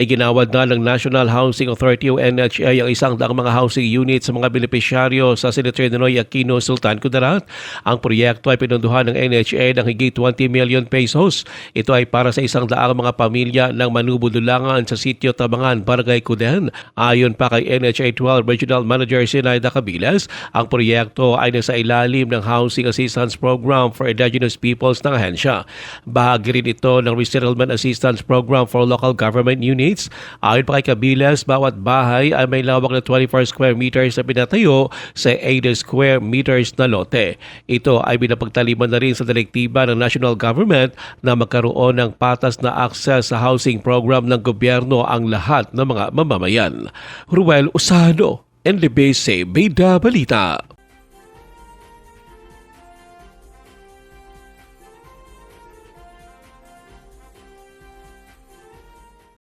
Iginawad na ng National Housing Authority o NHA ang isang daang mga housing units sa mga benepisyaryo sa Senator Noy Aquino Sultan Kudarat. Ang proyekto ay pinunduhan ng NHA ng higit 20 million pesos. Ito ay para sa isang daang mga pamilya ng manubudulangan sa sitio Tabangan, Barangay Cuden. Ayon pa kay NHA 12 Regional Manager Sinaida Cabiles, ang proyekto ay nasa ilalim ng Housing Assistance Program for Indigenous Peoples ng ahensya. Bahagi rin ito ng Resettlement Assistance Program for Local Government Units. Ayon pa kay Cabiles, bawat bahay ay may lawak na 24 square meters na pinatayo sa 80 square meters na lote. Ito ay binapagtaliman na rin sa direktiba ng national government na magkaroon ng patas na access sa housing program ng gobyerno ang lahat ng mga mamamayan. Ruel Usano, NDBC Bida Balita.